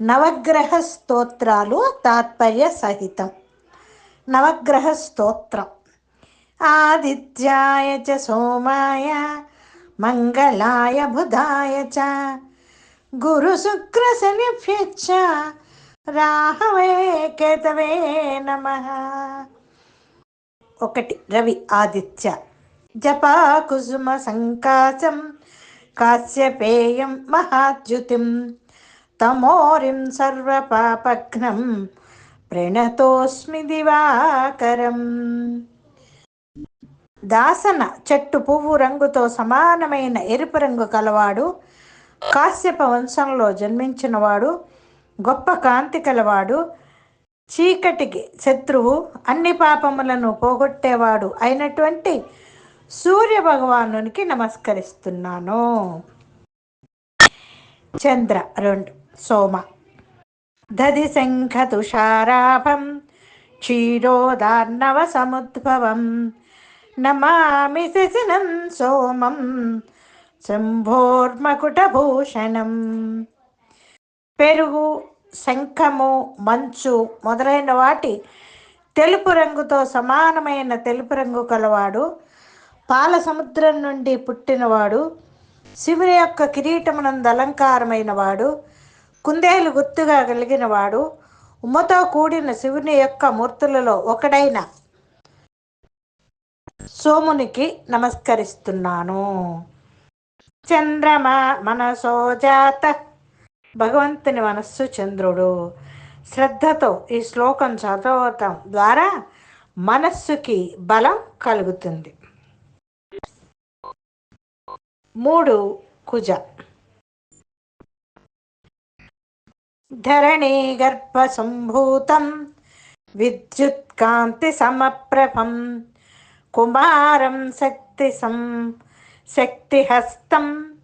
నవగ్రహ స్తోత్రాలు తాత్పర్య సహితం. నవగ్రహ స్తోత్రం. ఆదిత్యాయ చ సోమాయ మంగళాయ బుధాయ చ గురు శుక్ర రాహవే కేతవే నమ. ఒకటి రవి ఆదిత్య. జపా కుసుమ సంకాశం కాశ్యపేయం మహాద్యుతిం. తమోరిం సర్వపాపఘ్నం ప్రణతోస్మి దివాకరం. దాసన చెట్టు పువ్వు రంగుతో సమానమైన ఎరుపు రంగు కలవాడు. కాశ్యప వంశంలో జన్మించినవాడు. గొప్ప కాంతి కలవాడు. చీకటికి శత్రువు. అన్ని పాపములను పోగొట్టేవాడు అయినటువంటి సూర్య భగవానునికి నమస్కరిస్తున్నాను. చంద్ర రెండు సోమ. దధి శంఖ తుషారాభం క్షీరోదార్ణవ సముద్భవం. నమామి శశినం సోమం శంభోర్మకుటభూషణం. పెరుగు శంఖము మంచు మొదలైన వాటి తెలుపు రంగుతో సమానమైన తెలుపు రంగు కలవాడు. పాల సముద్రం నుండి పుట్టినవాడు. శివుని యొక్క కిరీటమునందు అలంకారమైనవాడు. వాడు కుందేలు గుర్తుగా కలిగిన వాడు ఉమ్మతో కూడిన శివుని యొక్క మూర్తులలో ఒకడైన సోమునికి నమస్కరిస్తున్నాను. చంద్రమ మనసో జాత భగవంతుని మనస్సు చంద్రుడు. శ్రద్ధతో ఈ శ్లోకం చదవటం ద్వారా మనస్సుకి బలం కలుగుతుంది. మూడు కుజ ధరణీ గర్భ సంభూతం విద్యుత్ కాంతి సమప్రభం. కుమారం శక్తి సం శక్తిహస్తం.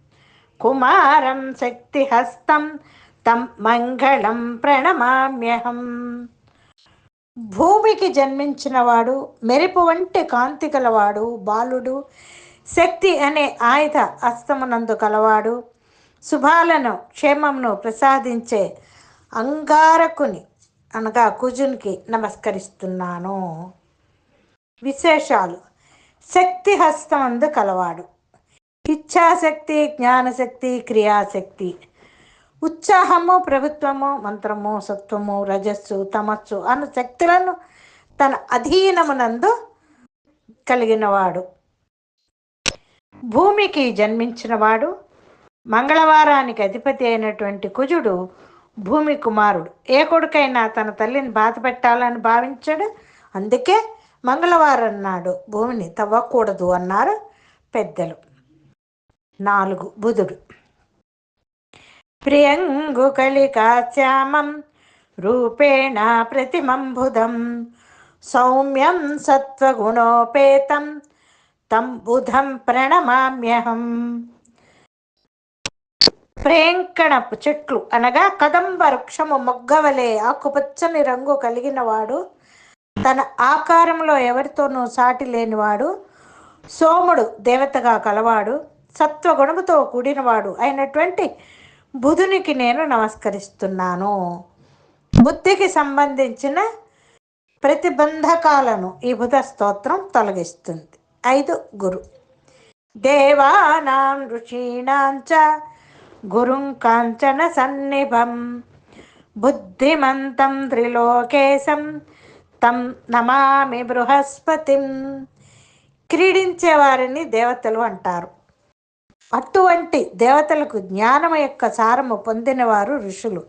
కుమారం శక్తిహస్తం. తం మంగళం ప్రణమామ్యహం. భూమికి జన్మించినవాడు మెరుపు వంటి కాంతి కలవాడు బాలుడు శక్తి అనే ఆయుధ అస్తమునందు కలవాడు. శుభాలను క్షేమమును ప్రసాదించే అంగారకుని అనగా కుజునికి నమస్కరిస్తున్నాను. విశేషాలు. శక్తి హస్తమందు కలవాడు. ఇచ్ఛాశక్తి జ్ఞానశక్తి క్రియాశక్తి. ఉత్సాహము ప్రభుత్వము మంత్రము సత్వము రజస్సు తమస్సు అన్న శక్తులను తన అధీనమునందు కలిగినవాడు. భూమికి జన్మించినవాడు. మంగళవారానికి అధిపతి అయినటువంటి కుజుడు భూమి కుమారుడు. ఏ కొడుకైనా తన తల్లిని బాధ పెట్టాలని భావించాడు. అందుకే మంగళవారం నాడు భూమిని తవ్వకూడదు అన్నారు పెద్దలు. నాలుగు బుధుడు. ప్రియంగు కలికాశ్యామం రూపేణ ప్రతిమం బుధం సౌమ్యం సత్వగుణోపేతం తం బుధం ప్రణమామ్యహం. ప్రేంకణపు చెట్లు అనగా కదంబ వృక్షము మొగ్గవలే ఆకుపచ్చని రంగు కలిగినవాడు. తన ఆకారంలో ఎవరితోనూ సాటి లేనివాడు. సోముడు దేవతగా కలవాడు. సత్వగుణముతో కూడినవాడు అయినటువంటి బుధునికి నేను నమస్కరిస్తున్నాను. బుద్ధికి సంబంధించిన ప్రతిబంధకాలను ఈ బుధ స్తోత్రం తొలగిస్తుంది. ఐదు గురు. దేవానాం ఋషీణాంచ కాంచన సన్నిభం. బుద్ధిమంతం త్రిలోకేశం తం నమామి బృహస్పతిం. క్రీడించే వారిని దేవతలు అంటారు. అటువంటి దేవతలకు జ్ఞానం యొక్క సారము పొందినవారు ఋషులు.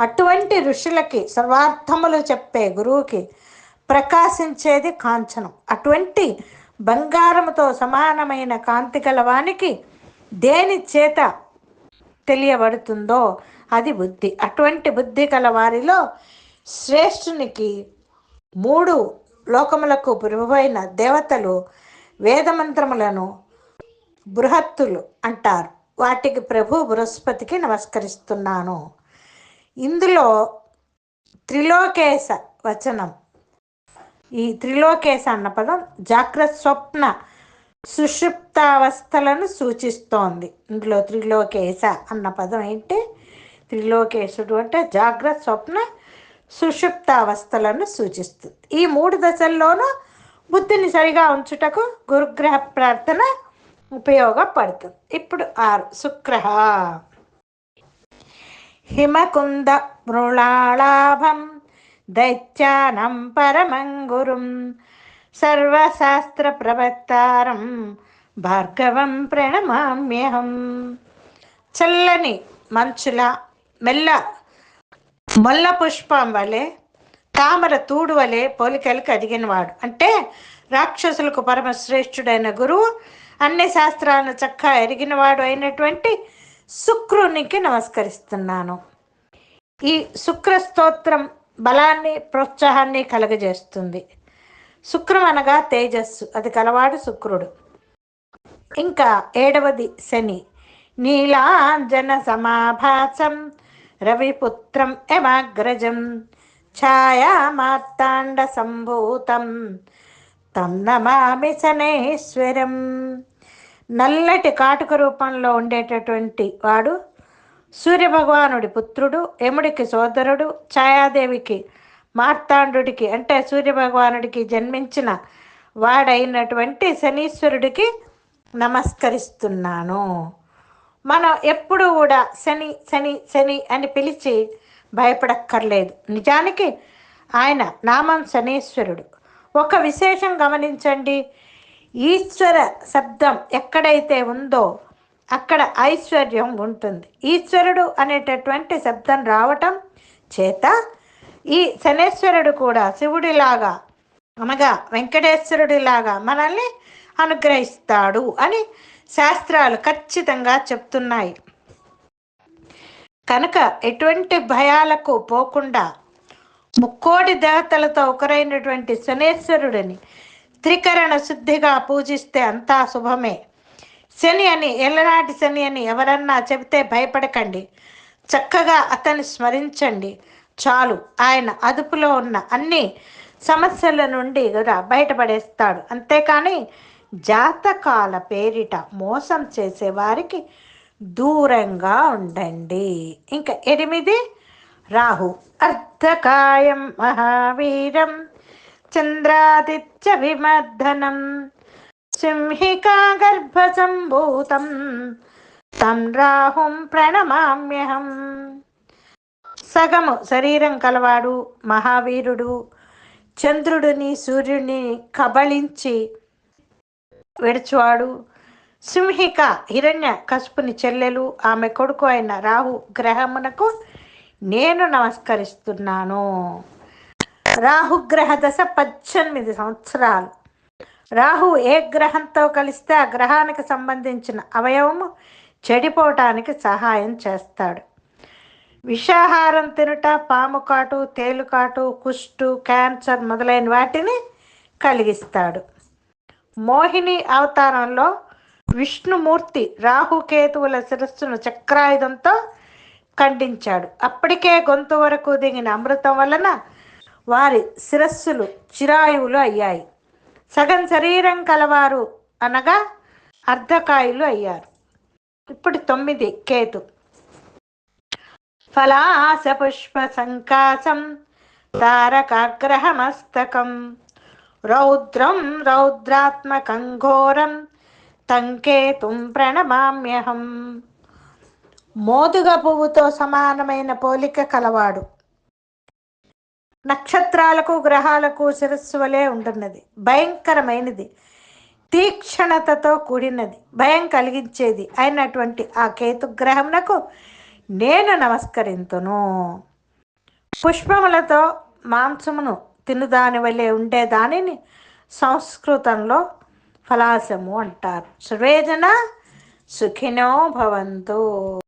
అటువంటి ఋషులకి సర్వార్థములు చెప్పే గురువుకి ప్రకాశించేది కాంచనం. అటువంటి బంగారముతో సమానమైన కాంతి గలవానికి దేని చేత తెలియబడుతుందో అది బుద్ధి. అటువంటి బుద్ధి గల వారిలో శ్రేష్ఠునికి మూడు లోకములకు ప్రభువైన దేవతలు వేదమంత్రములను బృహత్తులు అంటారు. వాటికి ప్రభు బృహస్పతికి నమస్కరిస్తున్నాను. ఇందులో త్రిలోకేశ వచనం. ఈ త్రిలోకేశ అన్న పదం జాగ్రత్త స్వప్న సుషుప్తావస్థలను సూచిస్తోంది. ఇందులో త్రిలోకేశ అన్న పదం ఏంటి? త్రిలోకేశుడు అంటే జాగ్రత్త స్వప్న సుషుప్తావస్థలను సూచిస్తుంది. ఈ మూడు దశల్లోనూ బుద్ధిని సరిగా ఉంచుటకు గురుగ్రహ ప్రార్థన ఉపయోగపడుతుంది. ఇప్పుడు ఆరు. శుక్ర. హిమకుంద మృళాళాభం దైత్యానం పరమం గురుం సర్వశాస్త్ర ప్రవక్తారం భార్గవం ప్రణమామ్యహం. చల్లని మంచుల మెల్ల మొల్ల పుష్పం వలె తామర తూడు వలె పోలికలు కదిగినవాడు అంటే రాక్షసులకు పరమశ్రేష్ఠుడైన గురువు అన్ని శాస్త్రాలను చక్కగా ఎరిగినవాడు అయినటువంటి శుక్రునికి నమస్కరిస్తున్నాను. ఈ శుక్ర స్తోత్రం బలాన్ని ప్రోత్సాహాన్ని కలుగజేస్తుంది. శుక్రం అనగా తేజస్సు అది కలవాడు శుక్రుడు. ఇంకా ఏడవది శని. నీలాంజన సమాభాసం రవిపుత్రం యమాగ్రజం ఛాయామార్తాండ సంభూతం తం నమామి శనేశ్వరం. నల్లటి కాటుక రూపంలో ఉండేటటువంటి వాడు సూర్యభగవానుడి పుత్రుడు యముడికి సోదరుడు ఛాయాదేవికి మార్తాండుడికి అంటే సూర్యభగవానుడికి జన్మించిన వాడైనటువంటి శనీశ్వరుడికి నమస్కరిస్తున్నాను. మనం ఎప్పుడు కూడా శని శని శని అని పిలిచి భయపడక్కర్లేదు. నిజానికి ఆయన నామం శనీశ్వరుడు. ఒక విశేషం గమనించండి. ఈశ్వర శబ్దం ఎక్కడైతే ఉందో అక్కడ ఐశ్వర్యం ఉంటుంది. ఈశ్వరుడు అనేటటువంటి శబ్దం రావటం చేత ఈ శనేశ్వరుడు కూడా శివుడిలాగా అనగా వెంకటేశ్వరుడిలాగా మనల్ని అనుగ్రహిస్తాడు అని శాస్త్రాలు ఖచ్చితంగా చెప్తున్నాయి. కనుక ఎటువంటి భయాలకు పోకుండా ముక్కోటి దేవతలతో ఒకరైనటువంటి శనేశ్వరుడిని త్రికరణ శుద్ధిగా పూజిస్తే అంతా శుభమే. శని అని ఎల్లనాటి శని అని ఎవరన్నా చెబితే భయపడకండి. చక్కగా అతన్ని స్మరించండి. చాలు. ఆయన అదుపులో ఉన్న అన్ని సమస్యల నుండి కూడా బయటపడేస్తాడు. అంతేకాని జాతకాల పేరిట మోసం చేసే వారికి దూరంగా ఉండండి. ఇంకా ఎనిమిది. రాహు అర్ధకాయం మహావీరం చంద్రాదిత్య విమర్ధనం సింహికా గర్భసంభూతం తం రాహుం ప్రణమామ్యహం. సగము శరీరం కలవాడు మహావీరుడు. చంద్రుడిని సూర్యుడిని కబళించి విడుచువాడు. సింహిక హిరణ్య కసుపుని చెల్లెలు. ఆమె కొడుకు అయిన రాహు గ్రహమునకు నేను నమస్కరిస్తున్నాను. రాహుగ్రహ దశ పద్దెనిమిది సంవత్సరాలు. రాహు ఏ గ్రహంతో కలిస్తే ఆ గ్రహానికి సంబంధించిన అవయవము చెడిపోవటానికి సహాయం చేస్తాడు. విషాహారం తినుట పాము కాటు తేలుకాటు కుష్టు క్యాన్సర్ మొదలైన వాటిని కలిగిస్తాడు. మోహిని అవతారంలో విష్ణుమూర్తి రాహుకేతువుల శిరస్సును చక్రాయుధంతో ఖండించాడు. అప్పటికే గొంతు వరకు దిగిన అమృతం వలన వారి శిరస్సులు చిరాయువులు అయ్యాయి. సగం శరీరం కలవారు అనగా అర్ధకాయులు అయ్యారు. ఇప్పుడు తొమ్మిది కేతు. ఫలాస పుష్ప సంకాసం తారకాగ్రహమస్తకం. రౌద్రం రౌద్రాత్మకం ఘోరం తంకేతుం ప్రణమామ్యహం. మోదుగ పువ్వుతో సమానమైన పోలిక కలవాడు. నక్షత్రాలకు గ్రహాలకు శిరస్సు వలె ఉంటున్నది. భయంకరమైనది. తీక్షణతతో కూడినది. భయం కలిగించేది అయినటువంటి ఆ కేతుగ్రహమునకు నేను నమస్కరింతును. పుష్పములతో మాంసమును తినుదాని వలె ఉండే దానిని సంస్కృతంలో ఫలాసము అంటారు. సువేదన సుఖినో భవంతు.